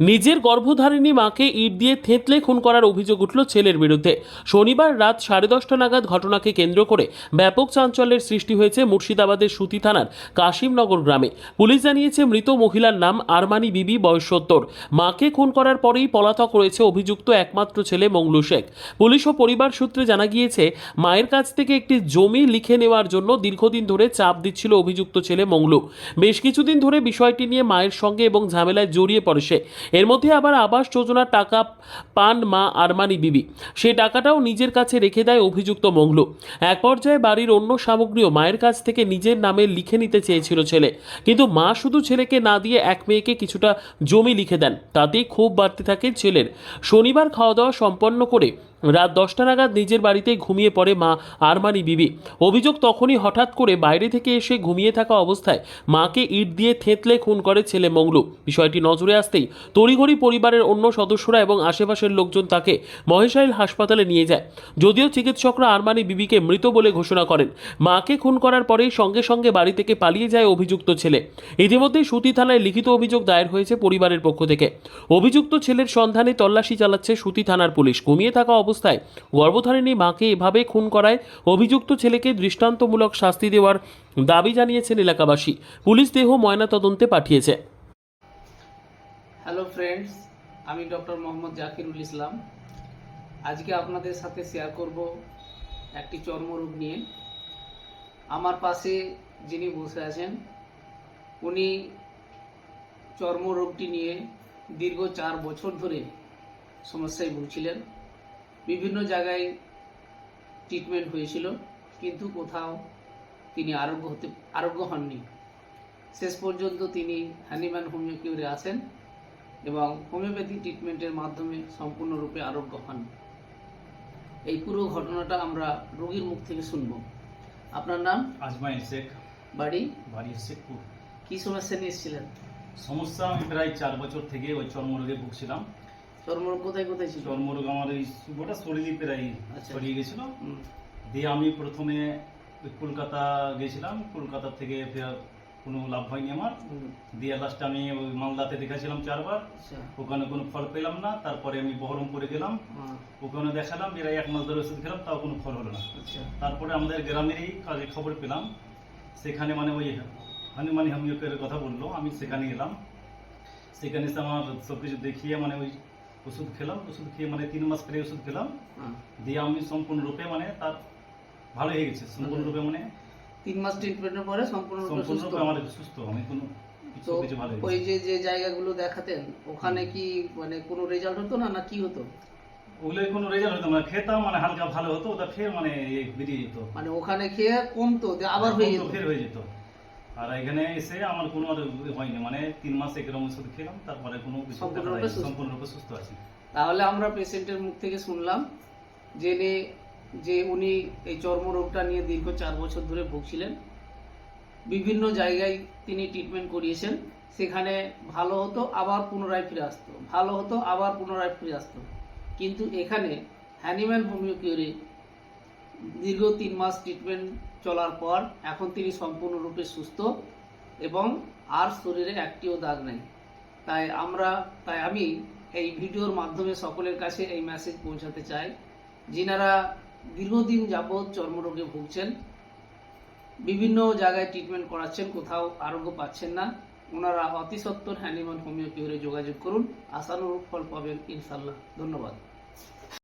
নিজের গর্ভধারিণী মাকে ইট দিয়ে থেঁতলে খুন করার অভিযোগ উঠল ছেলের বিরুদ্ধে। শনিবার রাত সাড়ে দশটা নাগাদ ঘটনাকে কেন্দ্র করে ব্যাপক চাঞ্চল্যের সৃষ্টি হয়েছে মুর্শিদাবাদের সুতি থানার কাশিমনগর গ্রামে। পুলিশ জানিয়েছে, মৃত মহিলার নাম আরমানি বিবি, বয়স সত্তর। মাকে খুন করার পরেই পলাতক রয়েছে অভিযুক্ত একমাত্র ছেলে মংলু শেখ। পুলিশ ও পরিবার সূত্রে জানা গিয়েছে, মায়ের কাছ থেকে একটি জমি লিখে নেওয়ার জন্য দীর্ঘদিন ধরে চাপ দিচ্ছিল অভিযুক্ত ছেলে মংলু। বেশ কিছুদিন ধরে বিষয়টি নিয়ে মায়ের সঙ্গে এবং ঝামেলায় জড়িয়ে পড়ে সে। এর মধ্যে আবার আবাস যোজনার টাকা পান মা আরমানি বিবি। সে টাকাটাও নিজের কাছে রেখে দেয় অভিযুক্ত মংলু। এক পর্যায়ে বাড়ির অন্য সামগ্রীও মায়ের কাছ থেকে নিজের নামে লিখে নিতে চেয়েছিল ছেলে। কিন্তু মা শুধু ছেলেকে না দিয়ে এক মেয়েকে কিছুটা জমি লিখে দেন। তাতেই ক্ষোভ বাড়তে থাকে ছেলের। শনিবার খাওয়া দাওয়া সম্পন্ন করে রাত দশটা নাগাদ নিজের বাড়িতে ঘুমিয়ে পড়ে মা আরমানি বিবি। অভিযোগ তখনই হঠাৎ করে বাইরে থেকে এসে ঘুমিয়ে থাকা অবস্থায় মাকে ইট দিয়ে থেঁতলে খুন করে ছেলে মংলু। বিষয়টি নজরে আসতেই তড়িঘড়ি পরিবারের অন্য সদস্যরা এবং আশেপাশের লোকজন তাকে মহেশাইল হাসপাতালে নিয়ে যায়। যদিও চিকিৎসকরা আরমানি বিবিকে মৃত বলে ঘোষণা করেন। মাকে খুন করার পরেই সঙ্গে সঙ্গে বাড়ি থেকে পালিয়ে যায় অভিযুক্ত ছেলে। ইতিমধ্যেই সুতি থানায় লিখিত অভিযোগ দায়ের হয়েছে পরিবারের পক্ষ থেকে। অভিযুক্ত ছেলের সন্ধানে তল্লাশি চালাচ্ছে সুতি থানার পুলিশ। ঘুমিয়ে থাকা অবস্থায় গর্ভধারিণী মাকে এভাবে খুন করায় অভিযুক্ত ছেলেকে দৃষ্টান্তমূলক শাস্তি দেওয়ার দাবি জানিয়েছেন এলাকাবাসী। পুলিশ দেহ ময়নাতদন্তে পাঠিয়েছে। হ্যালো ফ্রেন্ডস, আমি ডক্টর মোহাম্মদ জাকিরুল ইসলাম। আজকে আপনাদের সাথে শেয়ার করব একটি চর্মরোগ নিয়ে। আমার পাশে যিনি বসে আছেন, উনি চর্মরোগটি নিয়ে দীর্ঘ চার বছর ধরে সমস্যায় ভুগছিলেন। বিভিন্ন জায়গায় ট্রিটমেন্ট হয়েছিল কিন্তু কোথাও তিনি আরোগ্য হতে আরোগ্য হননি। শেষ পর্যন্ত তিনি হ্যানিম্যান হোমিওকিউরে আসেন এবং হোমিওপ্যাথি ট্রিটমেন্টের মাধ্যমে সম্পূর্ণরূপে আরোগ্য হন। এই পুরো ঘটনাটা আমরা রোগীর মুখ থেকে শুনব। আপনার নাম? আজমাইন শেখ। বাড়ি? বাড়ি শেখপুর। কী সমস্যা নিয়ে এসেছিলেন? সমস্যা আমি প্রায় চার বছর থেকে ওই চর্মরোগে ভুগছিলাম। চর্মরোগ কোথায় কোথায় ছিল? চর্মরোগ আমার এই গোটা শরীরই প্রায়। ছড়িয়ে গেছিল। দিয়ে আমি প্রথমে কলকাতা গেছিলাম। কলকাতা থেকে ফের কোনো লাভ হয়নি আমার। দিয়ে লাস্টে আমি ওই মালদাতে দেখাছিলাম চারবার। আচ্ছা। ওখানে কোনো ফল পেলাম না। তারপরে আমি বহরমপুরে গেলাম। হ্যাঁ, ওখানে দেখালাম এরা এক মাস ধরে ওষুধ খেলাম তাও কোনো ফল হলো না। আচ্ছা। তারপরে আমাদের গ্রামেরই কাজে খবর পেলাম। সেখানে মানে ওই হানুমানি হোমিওপ্যাথের কথা বলল। আমি সেখানে এলাম। সেখানে এসে আমার সব কিছু দেখিয়ে মানে ওই ওষুধ খেলাম ওষুধ খেয়ে মানে তিন মাস পরে ওষুধ খেলাম। হ্যাঁ। দিয়ে আমি সম্পূর্ণরূপে মানে তার ভালো হয়ে গেছে সম্পূর্ণরূপে মানে তিন মাস ট্রিটমেন্টের পরে সম্পূর্ণরূপে সুস্থ? সম্পূর্ণরূপে আমার সুস্থ আমি কোনো কিছু কিছু ভালো ওই যে যে জায়গাগুলো দেখাতেন ওখানে কি মানে কোনো রেজাল্ট হতো না না কি হতো? ওগুলো কোনো রেজাল্ট হতো না খেতাম মানে হালকা ভালো হতো ওটা ফের মানে বেরিয়ে যেত। মানে ওখানে খেয়ে কমতো আবার হয়ে যেত। ফের হয়ে যেত। আর এখানে এসে আমার কোনো আর হয়নি মানে তিন মাস একরকম ওষুধ খেলাম তারপরে কোনো সম্পূর্ণরূপে সুস্থ। সম্পূর্ণরূপে সুস্থ আছি। তাহলে আমরা পেশেন্টের মুখ থেকে শুনলাম জেনে যে উনি এই চর্মরোগটা নিয়ে দীর্ঘ চার বছর ধরে ভুগছিলেন। বিভিন্ন জায়গায় তিনি ট্রিটমেন্ট করিয়েছেন সেখানে ভালো হতো আবার পুনরায় ফিরে আসতো। ভালো হতো আবার পুনরায় ফিরে আসতো। কিন্তু এখানে হ্যানিম্যান হোমিওকিউরে দীর্ঘ তিন মাস ট্রিটমেন্ট চলার পর এখন তিনি সম্পূর্ণরূপে সুস্থ এবং আর শরীরে একটিও দাগ নেই। তাই আমরা, তাই আমি এই ভিডিওর মাধ্যমে সকলের কাছে এই মেসেজ পৌঁছাতে চাই, যিনারা দীর্ঘদিন যাবৎ চর্মরোগে ভুগছেন, বিভিন্ন জায়গায় ট্রিটমেন্ট করাচ্ছেন, কোথাও আরোগ্য পাচ্ছেন না, ওনারা অতি সত্বর হ্যানিম্যান হোমিওপ্যাথিরে যোগাযোগ করুন, আশানুরূপ ফল পাবেন ইনশাল্লাহ ধন্যবাদ।